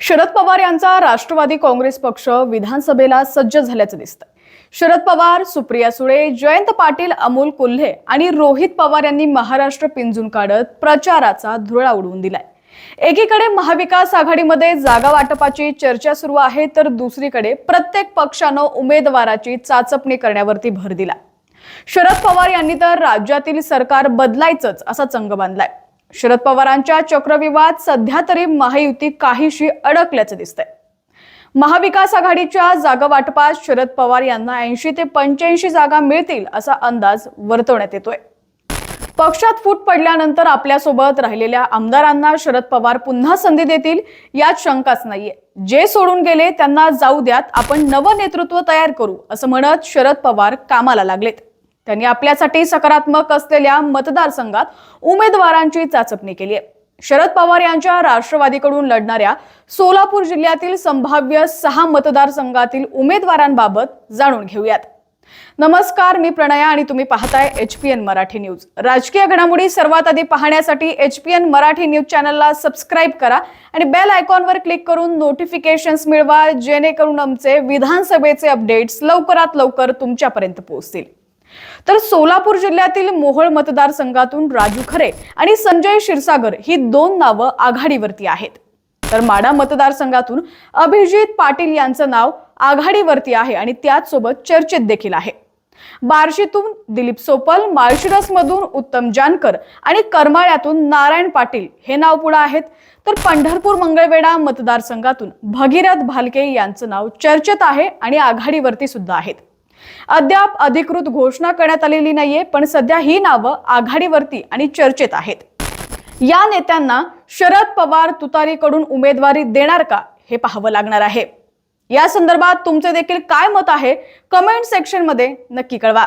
शरद पवार यांचा राष्ट्रवादी काँग्रेस पक्ष विधानसभेला सज्ज झाल्याचं दिसतंय. शरद पवार सुप्रिया सुळे जयंत पाटील अमोल कोल्हे आणि रोहित पवार यांनी महाराष्ट्र पिंजून काढत प्रचाराचा धुरळा उडवून दिलाय. एकीकडे महाविकास आघाडीमध्ये जागा वाटपाची चर्चा सुरू आहे तर दुसरीकडे प्रत्येक पक्षानं उमेदवाराची चाचपणी करण्यावरती भर दिला शरद पवार यांनी तर राज्यातील सरकार बदलायचंच असा चंग बांधलाय. शरद पवारांच्या चक्रविवाद सध्या तरी महायुती काहीशी अडकल्याचं दिसतंय. महाविकास आघाडीच्या जागा वाटपात शरद पवार यांना ऐंशी ते पंच्याऐंशी जागा मिळतील असा अंदाज वर्तवण्यात येतोय. पक्षात फूट पडल्यानंतर आपल्यासोबत राहिलेल्या आमदारांना शरद पवार पुन्हा संधी देतील यात शंकाच नाहीये. जे सोडून गेले त्यांना जाऊ द्यात आपण नवं नेतृत्व तयार करू असं म्हणत शरद पवार कामाला लागलेत. त्यांनी आपल्यासाठी सकारात्मक असलेल्या मतदारसंघात उमेदवारांची चाचपणी केली आहे. शरद पवार यांच्या राष्ट्रवादीकडून लढणाऱ्या सोलापूर जिल्ह्यातील संभाव्य सहा मतदारसंघातील उमेदवारांबाबत जाणून घेऊयात. नमस्कार मी प्रणया आणि तुम्ही पाहताय H P N Marathi news. राजकीय घडामोडी सर्वात आधी पाहण्यासाठी H P N Marathi news चॅनलला सबस्क्राईब करा आणि बेल आयकॉनवर क्लिक करून नोटिफिकेशन्स मिळवा जेणेकरून आमचे विधानसभेचे अपडेट्स लवकरात लवकर तुमच्यापर्यंत पोहोचतील. तर सोलापूर जिल्ह्यातील मोहोळ मतदारसंघातून राजू खरे आणि संजय क्षीरसागर ही दोन नावं आघाडीवरती आहेत. तर माडा मतदारसंघातून अभिजित पाटील यांचं नाव आघाडीवरती आहे आणि त्याचसोबत चर्चेत देखील आहे. बार्शीतून दिलीप सोपल माळशिरसमधून उत्तम जानकर आणि करमाळ्यातून नारायण पाटील हे नाव पुढे आहेत. तर पंढरपूर मंगळवेढा मतदारसंघातून भगीरथ भालके यांचं नाव चर्चेत आहे आणि आघाडीवरती सुद्धा आहेत. अद्याप अधिकृत घोषणा करण्यात आलेली नाहीये पण सध्या ही नावं आघाडीवरती आणि चर्चेत आहेत. या नेत्यांना शरद पवार तुतारीकडून उमेदवारी देणार का हे पाहावं लागणार आहे. या संदर्भात तुमचे देखील काय मत आहे? कमेंट सेक्शनमध्ये नक्की कळवा.